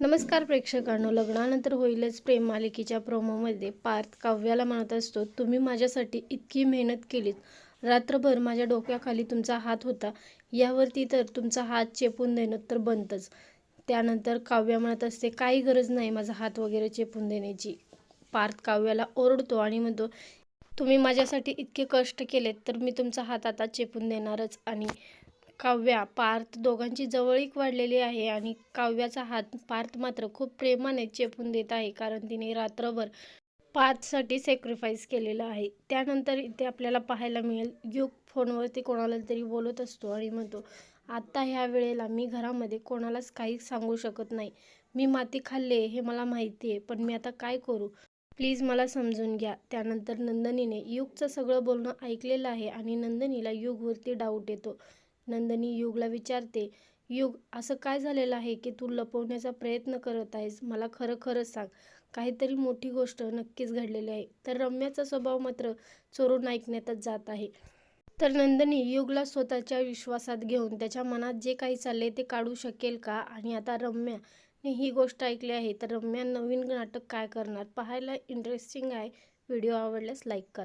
नमस्कार प्रेक्षकांनो लग्नानंतर होईलच प्रेम मालिकेच्या प्रोमोमध्ये पार्थ काव्याला म्हणत असतो तुम्ही माझ्यासाठी इतकी मेहनत केलीत. रात्रभर माझ्या डोक्याखाली तुमचा हात होता. यावरती तर तुमचा हात चेपून देणं तर बनतंच त्यानंतर काव्या म्हणत असते काही गरज नाही माझा हात वगैरे चेपून देण्याची. पार्थ काव्याला ओरडतो आणि म्हणतो तुम्ही माझ्यासाठी इतके कष्ट केलेत तर मी तुमचा हात आता चेपून देणारच आणि काव्या पार्थ दोघांची जवळीक वाढलेली आहे आणि काव्याचा हात पार्थ मात्र खूप प्रेमाने चेपून देत आहे कारण तिने रात्रभर पार्थसाठी सॅक्रिफाईस केलेलं आहे. त्यानंतर इथे आपल्याला पाहायला मिळेल युग फोनवरती कोणाला तरी बोलत असतो आणि म्हणतो आत्ता ह्या वेळेला मी घरामध्ये कोणालाच काही सांगू शकत नाही. मी माती खाल्ले हे मला माहिती आहे पण मी आता काय करू? प्लीज मला समजून घ्या. त्यानंतर नंदनीने युगचं सगळं बोलणं ऐकलेलं आहे आणि नंदनीला युगवरती डाऊट येतो. नंदनी युगला विचारते युग असं काय झालेलं आहे की तू लपवण्याचा प्रयत्न करत आहेस? मला खरं खरंच सांग. काहीतरी मोठी गोष्ट नक्कीच घडलेली आहे तर रम्याचा स्वभाव मात्र चोरून ऐकण्यातच जात आहे. तर नंदनी युगला स्वतःच्या विश्वासात घेऊन त्याच्या मनात जे काही चालले ते काढू शकेल का? आणि आता रम्याने ही गोष्ट ऐकली आहे. तर रम्या नवीन नाटक काय करणार? पाहायला इंटरेस्टिंग आहे. व्हिडिओ आवडल्यास लाईक करा.